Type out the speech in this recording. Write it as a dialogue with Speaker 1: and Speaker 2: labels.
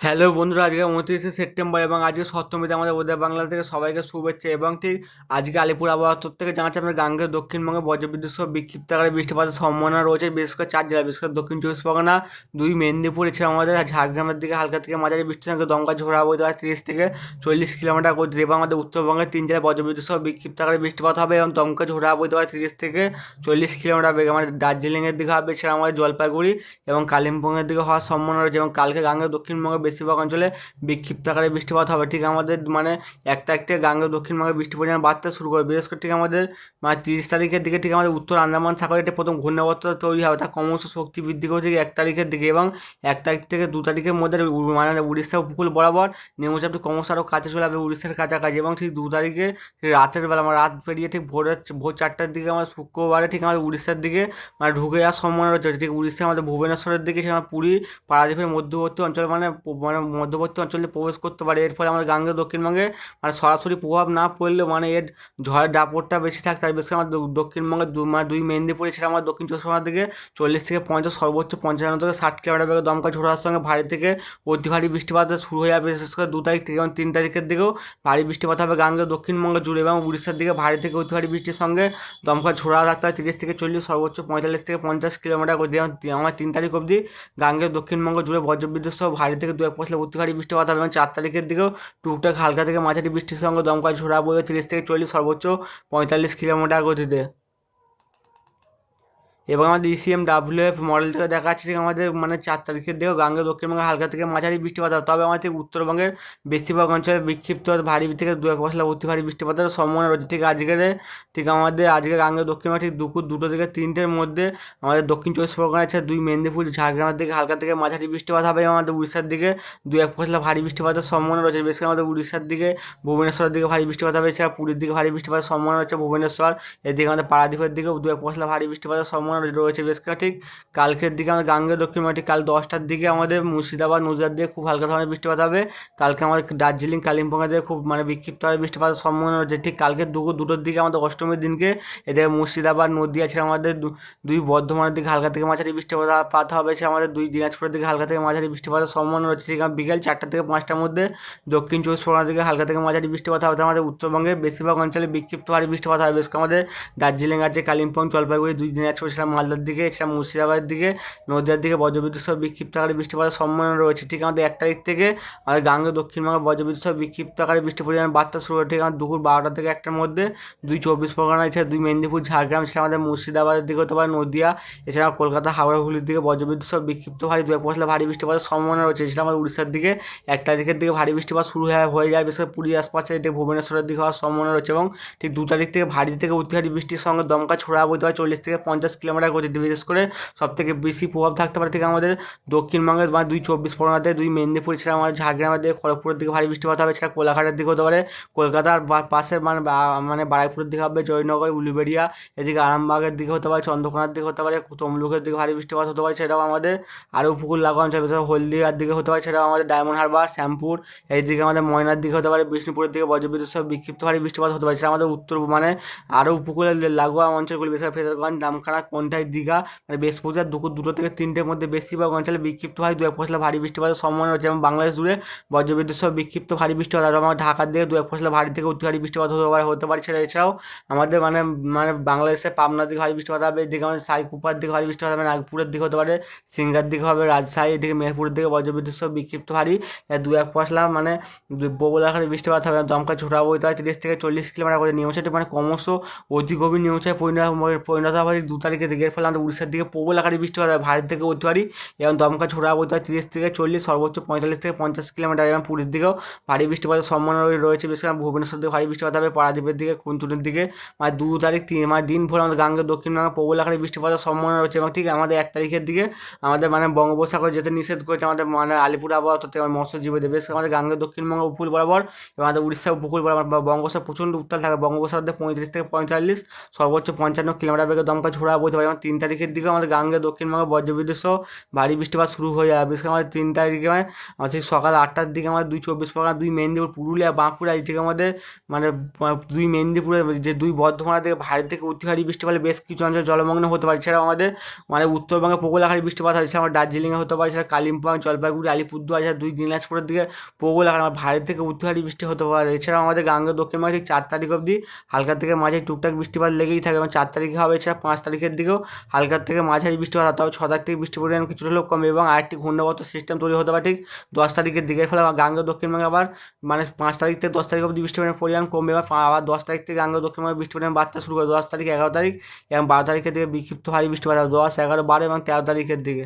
Speaker 1: Hello বন্ধুরা, আজকে উনত্রিশে সেপ্টেম্বর এবং আজকে সপ্তমীতে আমাদের ওদের বাংলা থেকে সবাইকে শুভেচ্ছা এবং ঠিক আজকে আলিপুর আবহাওয়া দপ্তর থেকে জানাচ্ছে আমাদের গাঙ্গের দক্ষিণবঙ্গে বজ্রবিদ্যুৎ সহ বিক্ষিপ্ত আকারে বৃষ্টিপাতের সম্ভাবনা রয়েছে, বিশেষ করে চার জেলা বিশেষ করে দক্ষিণ চব্বিশ পরগনা, দুই মেদিনীপুর এছাড়া আমাদের ঝাড়গ্রামের দিকে হালকা থেকে মাঝারি বৃষ্টির সঙ্গে দমকা ঝোড়া বইতে হয়, তিরিশ থেকে চল্লিশ কিলোমিটার গতিতে এবং আমাদের উত্তরবঙ্গের তিন জেলায় বজ্রবিদ্যুৎ সহ বিক্ষিপ্ত আকারে বৃষ্টিপাত হবে এবং দমকা ঝোড়া বইতে হয়, তিরিশ থেকে চল্লিশ কিলোমিটার বেগে আমাদের দার্জিলিংয়ের দিকে হবে এছাড়া আমাদের জলপাইগুড়ি এবং কালিম্পংয়ের দিকে হওয়ার সম্ভাবনা রয়েছে এবং কালকে গাঙ্গের দক্ষিণবঙ্গের বেশিরভাগ অঞ্চলে বিক্ষিপ্ত আকারে বৃষ্টিপাত হবে। ঠিক আমাদের মানে এক তারিখ থেকে গাঙ্গেয় দক্ষিণবঙ্গে বৃষ্টির পরিমাণ বাড়তে শুরু করবে বিশেষ করে ঠিক আমাদের মানে তিরিশ তারিখের দিকে ঠিক আমাদের উত্তর আন্দামান সাগরে একটি প্রথম ঘূর্ণাবর্ত তৈরি হবে। তা ক্রমশ শক্তি বৃদ্ধি করে ঠিক এক তারিখের দিকে এবং এক তারিখ থেকে দু তারিখের মধ্যে মানে উড়িষ্যা উপকূল বরাবর নিম্নচাপটি ক্রমশ আরও কাছে চলে আসবে উড়িষ্যার কাছাকাছি এবং ঠিক দু তারিখে রাতের বেলা মানে রাত পেরিয়ে ঠিক ভোরের ভোর চারটার দিকে আমার শুক্রবারে ঠিক আমাদের উড়িষ্যার দিকে মানে ঢুকে যাওয়ার সম্ভাবনা রয়েছে। ঠিক উড়িষ্যা আমাদের ভুবনেশ্বরের দিকে সেখানে পুরী, পারাদ্বীপের মধ্যবর্তী অঞ্চল মানে মানে মধ্যবর্তী অঞ্চলে প্রবেশ করতে পারে। এর ফলে আমাদের গাঙ্গে দক্ষিণবঙ্গে মানে সরাসরি প্রভাব না পড়লেও মানে এর ঝড়ের দাপটটা বেশি থাকতে বিশেষ করে আমাদের দক্ষিণবঙ্গের দু মানে দুই মেদিনীপুর এছাড়া আমাদের দক্ষিণ চব্বিশ পরগনার দিকে চল্লিশ থেকে পঞ্চাশ, সর্বোচ্চ পঞ্চান্ন থেকে ষাট কিলোমিটার বেগে দমকা ঝোড়ার সঙ্গে ভারী থেকে অতি ভারী বৃষ্টিপাত শুরু হয়ে যাবে। বিশেষ করে দু তারিখ থেকে এবং তিন তারিখের দিকেও ভারী বৃষ্টিপাত হবে গাঙ্গে দক্ষিণবঙ্গ জুড়ে এবং উড়িষ্যার দিকে ভারী থেকে অতি ভারী বৃষ্টির সঙ্গে দমকা ঝোড়া থাকতে হয় তিরিশ থেকে চল্লিশ, সর্বোচ্চ পঁয়তাল্লিশ থেকে পঞ্চাশ কিলোমিটার আমার তিন তারিখ অবধি গাঙ্গে দক্ষিণবঙ্গ জুড়ে বজ্রবিদ্যুৎ সহ ভারী থেকে দু এক পশলা অতি ভারী বৃষ্টিপাত হবে এবং চার তারিখের দিকেও টুকটাক হালকা থেকে মাঝারি বৃষ্টির সঙ্গে দমকা ঝোড়া বয়ে তিরিশ থেকে চল্লিশ সর্বোচ্চ পঁয়তাল্লিশ কিলোমিটার গতিতে। এবং আমাদের ইসিএম ডাব্লিউ এফ মডেল থেকে দেখা যাচ্ছে ঠিক আমাদের মানে চার তারিখের দিকেও গাঙ্গে দক্ষিণবঙ্গে হালকা থেকে মাঝারি বৃষ্টিপাত হবে। তবে আমাদের উত্তরবঙ্গের বেশিরভাগ অঞ্চলে বিক্ষিপ্ত ভারী থেকে দু এক পশলা অতি ভারী বৃষ্টিপাতের সম্ভাবনা রয়েছে। ঠিক আজকের ঠিক আমাদের আজকে গাঙ্গে দক্ষিণবঙ্গে ঠিক দুপুর দুটো থেকে তিনটের মধ্যে আমাদের দক্ষিণ চব্বিশ পরগনা আছে দুই মেদিনীপুর, ঝাড়গ্রামের দিকে হালকা থেকে মাঝারি বৃষ্টিপাত হবে এবং আমাদের উড়িষ্যার দিকে দু এক পশলা ভারী বৃষ্টিপাতের সম্ভাবনা রয়েছে। বিশেষ করে আমাদের উড়িষ্যার দিকে ভুবনেশ্বরের দিকে ভারী বৃষ্টিপাত হবে। এছাড়া পুরীর দিকে ভারী বৃষ্টিপাতের সম্ভাবনা রয়েছে ভুবনেশ্বর। এদিকে আমাদের পারাদ্বীপের দিকে দু এক পশলা ভারী বৃষ্টিপাতের সম্ভাবনা রয়েছে বেশ ঠিক কালকের দিকে আমাদের গাঙ্গে দক্ষিণ মাটি, কাল দশটার দিকে আমাদের মুর্শিদাবাদ নদিয়ার দিকে খুব হালকা ধরনের বৃষ্টিপাত হবে। কালকে আমাদের দার্জিলিং কালিম্পংয়ের দিকে খুব মানে বিক্ষিপ্তভাবে বৃষ্টিপাতের সম্ভাবনা রয়েছে, ঠিক কালকে দুপুর দুটোর দিকে আমাদের অষ্টমীর দিনকে এদিকে মুর্শিদাবাদ, নদিয়া ছেড়ে আমাদের দুই বর্ধমানের দিকে হালকা থেকে মাঝারি বৃষ্টিপাত পাত হবে, সে আমাদের দুই দিনাজপুরের দিকে হালকা থেকে মাঝারি বৃষ্টিপাতের সম্ভাবনা রয়েছে, ঠিক আছে। বিকেল চারটা থেকে পাঁচটার মধ্যে দক্ষিণ চব্বিশ পরগনার দিকে হালকা থেকে মাঝারি বৃষ্টিপাত হবে, আমাদের উত্তরবঙ্গের বেশিরভাগ অঞ্চলে বিক্ষিপ্ত ভারী বৃষ্টিপাত হবে। বেশ আমাদের দার্জিলিং আছে, কালিম্পং, জলপাইগুড়ি, দুই দিনাজপুর মালদার দিকে এছাড়া মুর্শিদাবাদের দিকে, নদিয়ার দিকে বজ্রবিদ্যুৎ সহ বিক্ষিপ্ত আকারে বৃষ্টিপাতের সম্ভাবনা রয়েছে। ঠিক আমাদের এক তারিখ থেকে আমাদের গাঙ্গে দক্ষিণবঙ্গে বজ্রবিদ্যুৎ সহ বিক্ষিপ্ত আকারে বৃষ্টির পরিমাণ বার্তা শুরু হয় ঠিক আমাদের দুপুর বারোটা থেকে একটার মধ্যে দুই চব্বিশ পরগনা, এছাড়া দুই মেদিনীপুর, ঝাড়গ্রাম, সেটা আমাদের মুর্শিদাবাদের দিকে হতে পারে, নদীয়া, এছাড়া কলকাতা, হাওড়া, হুগলির দিকে বজ্রবিদ্যুৎ সহ বিক্ষিপ্ত ভারী দু এক পশলা ভারী বৃষ্টিপাতের সম্ভাবনা রয়েছে এছাড়া আমাদের উড়িষ্যার দিকে এক তারিখের দিকে ভারী বৃষ্টিপাত শুরু হয়ে যায় বিশেষ করে পুরী আশপাশে এটি ভুবনেশ্বরের দিকে হওয়ার সম্ভাবনা রয়েছে এবং ঠিক দু তারিখ থেকে ভারী থেকে অতি ভারী বৃষ্টির সঙ্গে দমকা ছোড়া বইতে হয় চল্লিশ থেকে পঞ্চাশ কিলোমিটার গতিতে বিশেষ করে সব থেকে বেশি প্রভাব থাকতে পারে থেকে আমাদের দক্ষিণবঙ্গের বা দুই চব্বিশ পরগনাতে, দুই মেদিনীপুর ছাড়া আমাদের ঝাড়গ্রামের দিকে, খড়গপুরের দিকে ভারী বৃষ্টিপাত হবে, এছাড়া কোলাঘাটের দিকে হতে পারে। কলকাতার পাশের মানে মানে বারাইপুরের দিকে হবে, জয়নগর, উলুবেড়িয়া, এদিকে আরামবাগের দিকে হতে পারে, চন্দ্রকোনার দিকে হতে পারে, তমলুকের দিকে ভারী বৃষ্টিপাত হতে পারে, সেটাও আমাদের আরও উপকূল লাগোয়া অঞ্চল হলদিয়ার দিকে হতে পারে, সেটাও আমাদের ডায়মন্ড হারবার, শ্যামপুর, এইদিকে আমাদের ময়নার দিকে হতে পারে, বিষ্ণুপুরের দিকে বজ্রবিদ্যুৎ সহ বিক্ষিপ্ত ভারী বৃষ্টিপাত হতে পারে, সেটা আমাদের উত্তর মানে আরও উপকূলের লাগোয়া অঞ্চলগুলি, বিশেষ ফেজারগঞ্জ নামখানা কোনটাই দীঘা? মানে বৃহস্পতিবার দুপুর দুটো থেকে তিনটের মধ্যে বেশিরভাগ অঞ্চলে বিক্ষিপ্ত হয়। দু এক পশলা ভারী বৃষ্টিপাতের সম্ভাবনা রয়েছে এবং বাংলাদেশ জুড়ে বজ্রবিদ্যুৎ সহ বিক্ষিপ্ত ভারী বৃষ্টিপাত আর আমার ঢাকার দিকে দু এক পশলা ভারী থেকে অতি ভারী বৃষ্টিপাত হতে পারে হতে পারে। সেটা এছাড়াও আমাদের মানে মানে বাংলাদেশে পাবনার দিকে ভারী বৃষ্টিপাত হবে, এদিকে আমাদের সাইকুপার দিকে ভারী বৃষ্টিপাত হবে, নাগপুরের দিকে হতে পারে, সিঙ্গার দিকে হবে, রাজশাহী, এদিকে মেহেরপুরের দিকে বজ্রবিদ্যুৎ সহ বিক্ষিপ্ত ভারী। দু এক পশলা মানে প্রবল আকারে বৃষ্টিপাত হবে। দমকা ছোটা বইতে হয় তিরিশ থেকে চল্লিশ কিলোমিটার করে নিয়মসাটি মানে ক্রমশ অতি গভীর নিয়মসায় পরিণত পরিণত হবে দু তারিখের দিকে এর ফলে আমাদের উড়িষ্যার দিকে প্রবল আকারে বৃষ্টিপাত হবে ভারত থেকে অতি ভারী এবং দমকা ছোড়া বইতে হয় তিরিশ থেকে চল্লিশ, সর্বোচ্চ পঁয়তাল্লিশ থেকে পঞ্চাশ কিলোমিটার। এবং পুরীর দিকেও ভারী বৃষ্টিপাতের সম্ভাবনা রয়েছে। বিশেষ করে ভুবনেশ্বর দিকে ভারী বৃষ্টিপাত হবে, পারাদ্বীপের দিকে খুনতুনের দিকে। মানে দু তারিখ তিন মানে দিন ভোর আমাদের গাঙ্গের দক্ষিণবঙ্গে প্রবল আকারে বৃষ্টিপাতের সম্ভাবনা রয়েছে। এবং ঠিক আমাদের এক তারিখের দিকে আমাদের মানে বঙ্গোপসাগর যেতে নিষেধ করেছে আমাদের মানে আলিপুর আবহাওয়া তথা মৎস্যজীবীদের বেশ আমাদের গাঙ্গের দক্ষিণবঙ্গ উপকূল বরাবর এবং আমাদের উড়িষ্যা উপকূল বরাবর বঙ্গোপসাগর প্রচণ্ড উত্তাল থাকে। বঙ্গোপসাগর পঁয়ত্রিশ থেকে পঁয়তাল্লিশ, সর্বোচ্চ পঞ্চান্ন কিলোমিটার বেগে দমকা ঝোড়া বইতে হতে পারে তিন তারিখের দিকে আমাদের গাঙ্গে দক্ষিণবঙ্গে বজ্রবিদ্যুৎ সহ ভারী বৃষ্টিপাত শুরু হয়ে যাবে। বিশেষ করে আমাদের তিন তারিখে মানে আমাদের সকাল আটটার দিকে আমাদের দুই চব্বিশ পরগনা, দুই মেদিনীপুর, পুরুলিয়া, বাঁকুড়া, এই থেকে আমাদের মানে দুই মেদিনীপুরের যে দুই বর্ধমানের থেকে ভারী থেকে অতি ভারী বৃষ্টিপাত বেশ কিছু অঞ্চল জলমগ্ন হতে পারে। এছাড়াও আমাদের মানে উত্তরবঙ্গে প্রবল আকারে বৃষ্টিপাত হয়। এছাড়া আমার দার্জিলিংয়ে হতে পারে, এছাড়া কালিম্পং, জলপাইগুড়ি, আলিপুরদুয়ার, এছাড়া দুই দিনাজপুরের দিকে প্রবল আকারে আমার ভারী থেকে অতি ভারী বৃষ্টি হতে পারে। এছাড়াও আমাদের গাঙ্গে দক্ষিণবঙ্গে ঠিক চার তারিখ অবধি হালকা থেকে মাঝে টুকটাক বৃষ্টিপাত লেগেই থাকে এবং চার তারিখে হবে, এছাড়া পাঁচ তারিখের দিকেও হালকার থেকে মাঝারি বৃষ্টিপাত তবে ছ তারিখ থেকে বৃষ্টি পরিমাণ কিছুটা হলেও কমে এবং আরেকটি ঘূর্ণাবর্ত সিস্টেম তৈরি হতে পারে, ঠিক দশ তারিখের দিকে। ফলে গাঙ্গে দক্ষিণবঙ্গে আবার মানে পাঁচ তারিখ থেকে দশ তারিখ অবধি বৃষ্টির পরিমাণ কমবে বা আবার দশ তারিখ থেকে গাঙ্গে দক্ষিণবঙ্গে বৃষ্টি পরিমাণ বাড়তে শুরু করে দশ তারিখ, এগারো তারিখ এবং বারো তারিখের দিকে বিক্ষিপ্ত ভারী বৃষ্টিপাত দশ, এগারো, বারো এবং তেরো তারিখের দিকে।